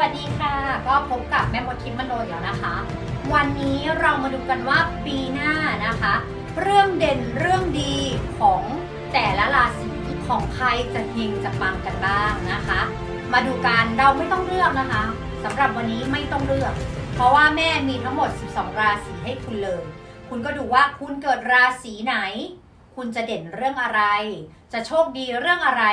วัสดีค่ะ ก็พบกับแม่มดทิพย์มโนอีกแล้วนะคะ วันนี้เรามาดูกันว่าปีหน้านะคะ เรื่องเด่นเรื่องดีของแต่ละราศีของใครจะเฮงจะปังกันบ้างนะคะ มาดูกันเราไม่ต้องเลือกนะคะสำหรับวันนี้ไม่ต้องเลือก เพราะว่าแม่มีทั้งหมด 12 ราศีให้คุณเลย คุณก็ดูว่าคุณเกิดราศีไหน คุณจะเด่นเรื่องอะไร จะโชคดีเรื่องอะไร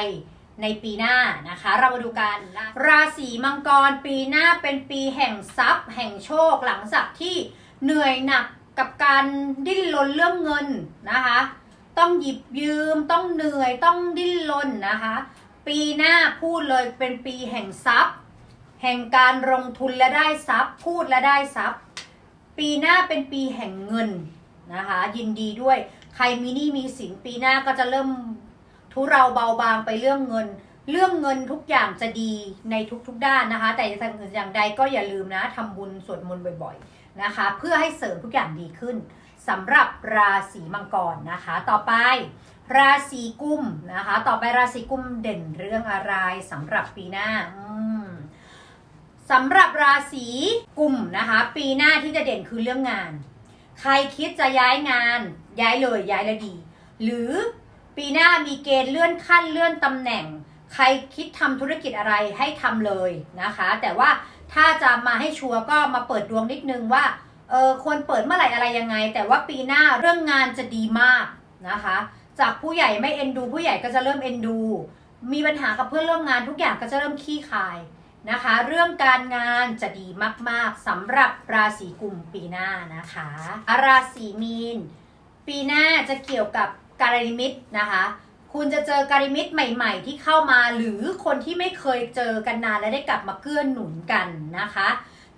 ในปีหน้านะคะ เรามาดูกันราศีมังกรปีหน้าเป็นปีแห่งทรัพย์ แห่งโชคหลังจากที่เหนื่อยหนักกับการดิ้นรนเรื่องเงินนะคะ ต้องหยิบยืมต้องเหนื่อยต้องดิ้นรนนะคะ ปีหน้าพูดเลยเป็นปีแห่งทรัพย์ แห่งการลงทุนและได้ทรัพย์ พูดและได้ทรัพย์ ปีหน้าเป็นปีแห่งเงินนะคะ ยินดีด้วยใครมีหนี้มีสินปีหน้าก็จะเริ่ม ทุเราเบาบางไปเรื่องเงิน เรื่องเงินทุกอย่างจะดีในทุกๆ ด้านนะคะ แต่อย่างใดก็อย่าลืมนะทำบุญสวดมนต์บ่อยๆนะคะ เพื่อให้เสริมทุกอย่างดีขึ้นสำหรับราศีมังกรนะคะ ต่อไป ราศีกุมนะคะ ต่อไปราศีกุมเด่นเรื่องอะไรสำหรับปีหน้าสำหรับราศีกุมนะคะ ปีหน้าที่จะเด่นคือเรื่องงาน ใครคิดจะย้ายงาน ย้ายเลยย้ายแล้วดี หรือ ปีหน้ามีเกณฑ์เลื่อนขั้นเลื่อนตำแหน่ง ใครคิดทำธุรกิจอะไรให้ทำเลยนะคะ แต่ว่าถ้าจะมาให้ชัวร์ก็มาเปิดดวงนิดนึงว่าเออควรเปิดเมื่อไหร่อะไรยังไง แต่ว่าปีหน้าเรื่องงานจะดีมากนะคะ จากผู้ใหญ่ไม่เอ็นดู ผู้ใหญ่ก็จะเริ่มเอ็นดู มีปัญหากับเพื่อนร่วมงานทุกอย่างก็จะเริ่มขี้คายนะคะ เรื่องการงานจะดีมากๆสำหรับราศีกุมปีหน้านะคะอะราศีมีน ปีหน้าจะเกี่ยวกับ การิมิตนะคะ คุณจะเจอการิมิตใหม่ ๆ ที่เข้ามาหรือคนที่ไม่เคยเจอกันนานและได้กลับมาเกื้อหนุนกันนะคะ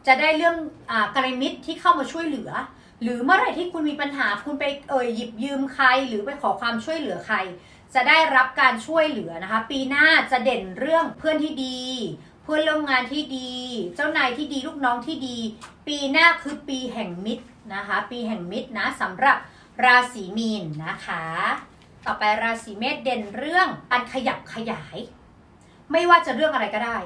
จะได้เรื่องอการิมิตที่เข้ามาช่วยเหลือ หรือเมื่อไหร่ที่คุณมีปัญหาคุณไปเอ่ยหยิบยืมใคร หรือไปขอความช่วยเหลือใคร จะได้รับการช่วยเหลือนะคะ ปีหน้าจะเด่นเรื่องเพื่อนที่ดีเพื่อนร่วมงานที่ดี เจ้านายที่ดี ลูกน้องที่ดี ปีหน้าคือปีแห่งมิตรนะคะ ปีแห่งมิตรนะสำหรับ ราศีมีนนะคะ ต่อไปราศีเมษเด่นเรื่องการขยับขยาย ไม่ว่าจะเรื่องอะไรก็ได้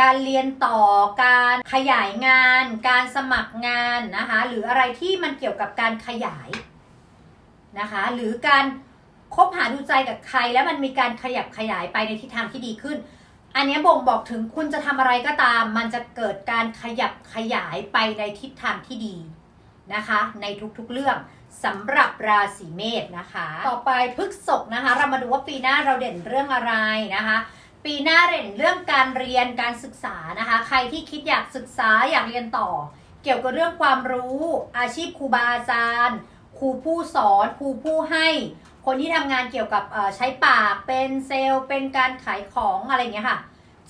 การเรียนต่อการขยายงาน การสมัครงานนะคะหรืออะไรที่มันเกี่ยวกับการขยายนะคะหรือการคบหาดูใจกับใครแล้วมันมีการขยับขยายไปในทิศทางที่ดีขึ้น อันนี้บ่งบอกถึงคุณจะทำอะไรก็ตาม มันจะเกิดการขยับขยายไปในทิศทางที่ดี นะคะ ในทุกๆเรื่องสำหรับราศีเมษนะคะ ต่อไปพฤกษกนะคะ เรามาดูว่าปีหน้าเราเด่นเรื่องอะไรนะคะ ปีหน้าเด่นเรื่องการเรียนการศึกษานะคะ ใครที่คิดอยากศึกษาอยากเรียนต่อ เกี่ยวกับเรื่องความรู้ อาชีพครูบาอาจารย์ครูผู้สอนครูผู้ให้ คนที่ทำงานเกี่ยวกับใช้ปากเป็นเซลล์ เป็นการขายของอะไรอย่างเงี้ยค่ะ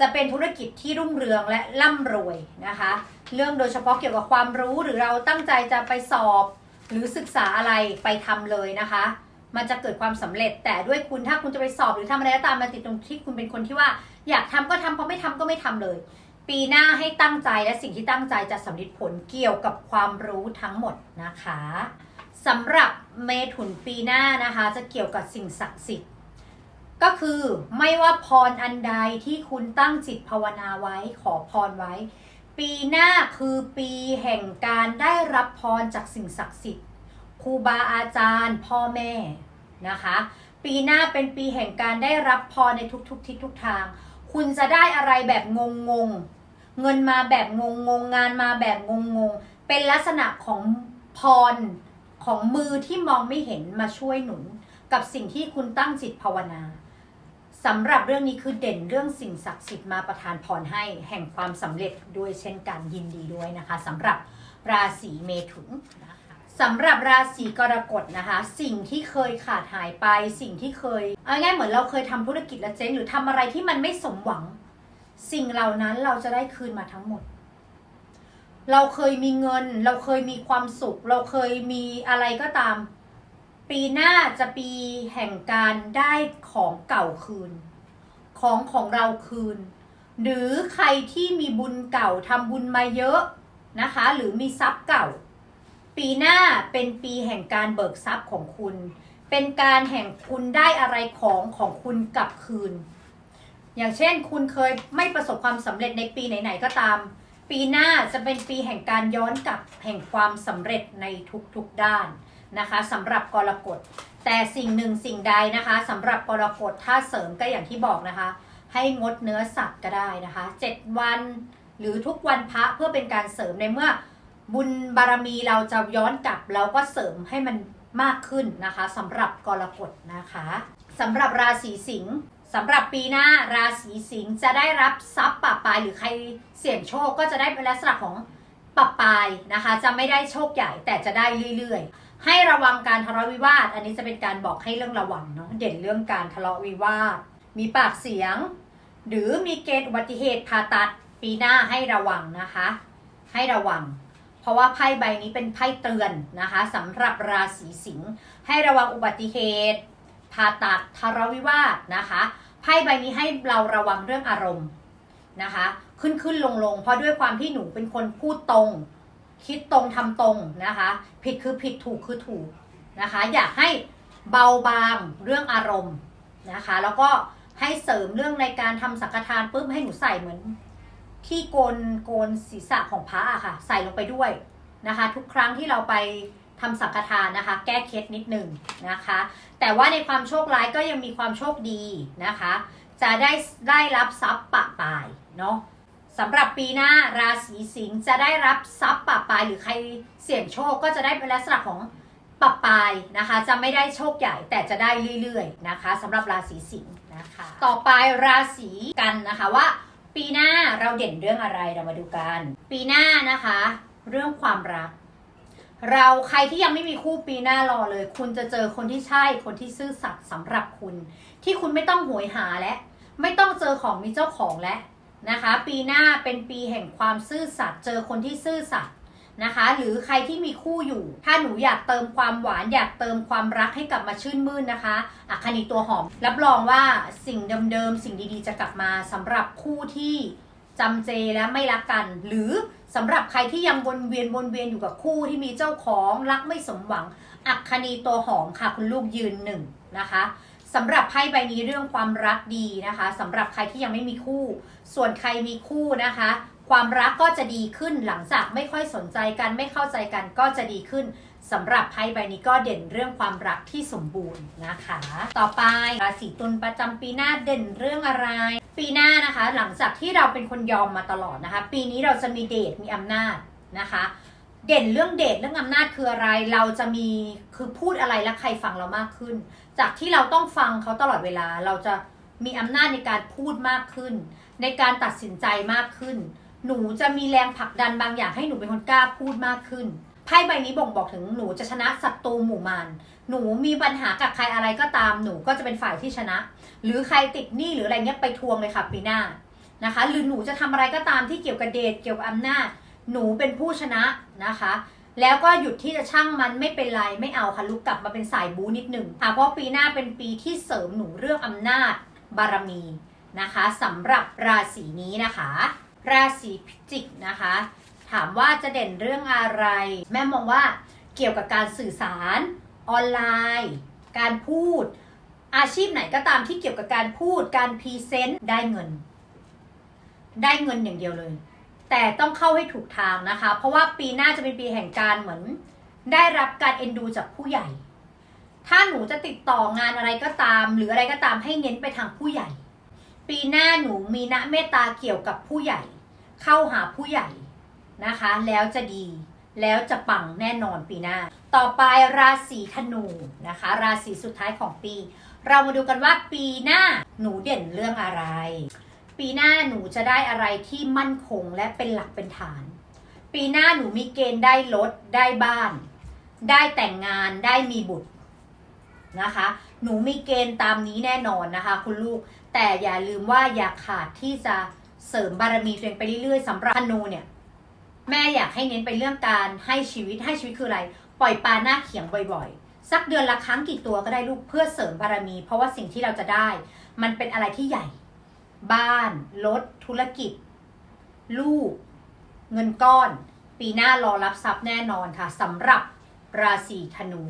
จะเป็นธุรกิจที่รุ่งเรืองและร่ำรวยนะคะ เรื่องโดยเฉพาะเกี่ยวกับความรู้หรือเราตั้งใจจะไปสอบ หรือศึกษาอะไรไปทำเลยนะคะ มันจะเกิดความสำเร็จแต่ด้วยคุณถ้าคุณจะไปสอบหรือทำอะไรก็ตามมาติดตรงที่คุณเป็นคนที่ว่า อยากทำก็ทำพอไม่ทำก็ไม่ทำเลย ปีหน้าให้ตั้งใจและสิ่งที่ตั้งใจจะสำเร็จผลเกี่ยวกับความรู้ทั้งหมดนะคะสำหรับเมถุนปีหน้านะคะ จะเกี่ยวกับสิ่งศักดิ์สิทธิ์ ก็คือไม่ว่าพรอันใดที่คุณตั้งจิตภาวนาไว้ขอพรไว้ ปีหน้าคือปีแห่งการได้รับพรจากสิ่งศักดิ์สิทธิ์ครูบาอาจารย์ พ่อแม่นะคะ ปีหน้าเป็นปีแห่งการได้รับพรในทุกๆทิศทุกทาง คุณจะได้อะไรแบบงงงๆเงินมาแบบงงงๆงานมาแบบงงงๆเป็นลักษณะของพรของมือที่มองไม่เห็นมาช่วยหนุน กับสิ่งที่คุณตั้งจิตภาวนา สำหรับเรื่องนี้คือเด่นเรื่องสิ่งศักดิ์สิทธิ์มาประทานพรให้แห่งความสำเร็จด้วยเช่นกันยินดีด้วยนะคะสำหรับราศีเมถุนนะคะสำหรับราศีกรกฎนะคะ สิ่งที่เคยขาดหายไปสิ่งที่เคยเอาง่ายๆเหมือนเราเคยทำธุรกิจแล้วเจ๊งหรือทำอะไรที่มันไม่สมหวัง สิ่งเหล่านั้นเราจะได้คืนมาทั้งหมด เราเคยมีเงิน เราเคยมีความสุข เราเคยมีอะไรก็ตาม ปีหน้าจะปีแห่งการได้ของเก่าคืน ของของเราคืน หรือใครที่มีบุญเก่าทำบุญมาเยอะนะคะ หรือมีทรัพย์เก่า ปีหน้าเป็นปีแห่งการเบิกทรัพย์ของคุณ เป็นการแห่งคุณได้อะไรของของคุณกลับคืน อย่างเช่นคุณเคยไม่ประสบความสำเร็จในปีไหนๆก็ตาม ปีหน้าจะเป็นปีแห่งการย้อนกลับแห่งความสำเร็จในทุกๆด้าน นะคะสำหรับกรกฎแต่สิ่งหนึ่งสิ่งใดนะคะสำหรับกรกฎถ้าเสริมก็อย่างที่บอกนะคะ ให้งดเนื้อสัตว์ก็ได้นะคะ 7 วันหรือทุกวันพระเพื่อเป็นการเสริมในเมื่อบุญบารมีเราจะย้อนกลับเราก็เสริมให้มันมากขึ้นนะคะสำหรับกรกฎนะคะสำหรับราศีสิงห์สำหรับปีหน้าราศีสิงห์จะได้รับทรัพย์ปะปายหรือใครเสี่ยงโชคก็จะได้เป็นลักษณะของปะปายนะคะ จะไม่ได้โชคใหญ่แต่จะได้เรื่อยๆ ให้ระวังการทะเลาะวิวาท อันนี้จะเป็นการบอกให้เรื่องระวังเนาะเด่นเรื่องการทะเลาะวิวาท มีปากเสียง หรือมีเกณฑ์อุบัติเหตุผ่าตัดปีหน้าให้ระวังนะคะ ให้ระวัง เพราะว่าไพ่ใบนี้เป็นไพ่เตือนนะคะสำหรับราศีสิงห์ให้ระวังอุบัติเหตุผ่าตัดทะเลาะวิวาทนะคะไพ่ใบนี้ให้เราระวังเรื่องอารมณ์นะคะ ขึ้นขึ้นลงลงเพราะด้วยความที่หนูเป็นคนพูดตรง คิดตรงทำตรงนะคะ ผิดคือผิดถูกคือถูกนะคะ อยากให้เบาบางเรื่องอารมณ์นะคะ แล้วก็ให้เสริมเรื่องในการทำสังฆทานปุ๊บให้หนูใส่เหมือนที่โกนโกนศีรษะของพระอะค่ะ ใส่ลงไปด้วยนะคะ ทุกครั้งที่เราไปทำสังฆทานนะคะ แก้เคล็ดนิดหนึ่งนะคะ แต่ว่าในความโชคร้ายก็ยังมีความโชคดีนะคะ จะได้ได้รับทรัพย์ปะปายเนาะ สำหรับปีหน้าราศีสิงห์จะได้รับทรัพย์ปะปายหรือใครเสี่ยงโชคก็จะได้เป็นลักษณะของปะปายนะคะ จะไม่ได้โชคใหญ่แต่จะได้เรื่อยๆนะคะสำหรับราศีสิงห์นะคะ ต่อไปราศีกันนะคะว่า ปีหน้าเราเด่นเรื่องอะไรเรามาดูกัน ปีหน้านะคะ เรื่องความรัก เราใครที่ยังไม่มีคู่ปีหน้ารอเลย คุณจะเจอคนที่ใช่คนที่ซื่อสัตย์สำหรับคุณ ที่คุณไม่ต้องหวยหาและ ไม่ต้องเจอของมีเจ้าของแล้ว นะคะ ปีหน้าเป็นปีแห่งความซื่อสัตย์เจอคนที่ซื่อสัตย์นะคะ หรือใครที่มีคู่อยู่ ถ้าหนูอยากเติมความหวานอยากเติมความรักให้กลับมาชื่นมื่นนะคะอัคคณีตัวหอม รับรองว่าสิ่งเดิมๆสิ่งดีๆ จะกลับมาสำหรับคู่ที่จำเจและไม่รักกัน หรือสำหรับใครที่ยังวนเวียนวนเวียนอยู่กับคู่ที่มีเจ้าของรักไม่สมหวัง อัคคณีตัวหอมค่ะคุณลูกยืนหนึ่งนะคะ สำหรับไพ่ใบนี้เรื่องความรักดีนะคะสำหรับใครที่ยังไม่มีคู่ ส่วนใครมีคู่นะคะ ความรักก็จะดีขึ้นหลังจากไม่ค่อยสนใจกันไม่เข้าใจกันก็จะดีขึ้นสำหรับไพ่ใบนี้ก็เด่นเรื่องความรักที่สมบูรณ์นะคะ ต่อไปราศีตุลประจำปีหน้าเด่นเรื่องอะไร ปีหน้านะคะ หลังจากที่เราเป็นคนยอมมาตลอดนะคะ ปีนี้เราจะมีเดชมีอำนาจนะคะ เด่นเรื่องเดชเรื่องอำนาจคืออะไร เราจะมีคือพูดอะไรแล้วใครฟังเรามากขึ้น จากที่เราต้องฟังเขาตลอดเวลา เราจะมีอำนาจในการพูดมากขึ้น ในการตัดสินใจมากขึ้น หนูจะมีแรงผลักดันบางอย่างให้หนูเป็นคนกล้าพูดมากขึ้นไพ่ใบนี้บ่งบอกถึงหนูจะชนะศัตรูหมู่มารหนูมีปัญหากับใครอะไรก็ตามหนูก็จะเป็นฝ่ายที่ชนะ หรือใครติดหนี้หรืออะไรเงี้ยไปทวงเลยค่ะปีหน้านะคะ หรือหนูจะทำอะไรก็ตามที่เกี่ยวกับเดทเกี่ยวกับอำนาจ หนูเป็นผู้ชนะนะคะ แล้วก็หยุดที่จะช่างมันไม่เป็นไรไม่เอาค่ะลุกกลับมาเป็นสายบูนิดหนึ่งค่ะเพราะปีหน้าเป็นปีที่เสริมหนูเรื่องอำนาจบารมีนะคะสำหรับราศีนี้นะคะ ราศีพิจิกนะคะ ถามว่าจะเด่นเรื่องอะไร แม่มองว่าเกี่ยวกับการสื่อสารออนไลน์ การพูด อาชีพไหนก็ตามที่เกี่ยวกับการพูดการพรีเซนต์ได้เงิน ได้เงินอย่างเดียวเลย แต่ต้องเข้าให้ถูกทางนะคะ เพราะว่าปีหน้าจะเป็นปีแห่งการเหมือน ได้รับการเอ็นดูจากผู้ใหญ่ ถ้าหนูจะติดต่องานอะไรก็ตาม หรืออะไรก็ตามให้เน้นไปทางผู้ใหญ่ ปีหน้าหนูมีนะเมตตาเกี่ยวกับผู้ใหญ่ เข้าหาผู้ใหญ่นะคะ แล้วจะดี แล้วจะปังแน่นอนปีหน้า ต่อไปราศีธนูนะคะ ราศีสุดท้ายของปี เรามาดูกันว่าปีหน้าหนูเด่นเรื่องอะไร ปีหน้าหนูจะได้อะไรที่มั่นคงและเป็นหลักเป็นฐาน ปีหน้าหนูมีเกณฑ์ได้รถได้บ้าน ได้แต่งงานได้มีบุตรนะคะ หนูมีเกณฑ์ตามนี้แน่นอนนะคะ คุณลูก แต่อย่าลืมว่าอย่าขาดที่จะเสริมบารมีตัวเองไปเรื่อยๆสำหรับธนูเนี่ย แม่อยากให้เน้นไปเรื่องการให้ชีวิตให้ชีวิตคืออะไร ปล่อยปลาหน้าเขียงบ่อยๆ สักเดือนละครั้งกี่ตัวก็ได้ลูกเพื่อเสริมบารมี เพราะว่าสิ่งที่เราจะได้ มันเป็นอะไรที่ใหญ่ บ้าน รถ ธุรกิจ ลูก เงินก้อน ปีหน้ารอรับทรัพย์แน่นอนค่ะสำหรับราศีธนู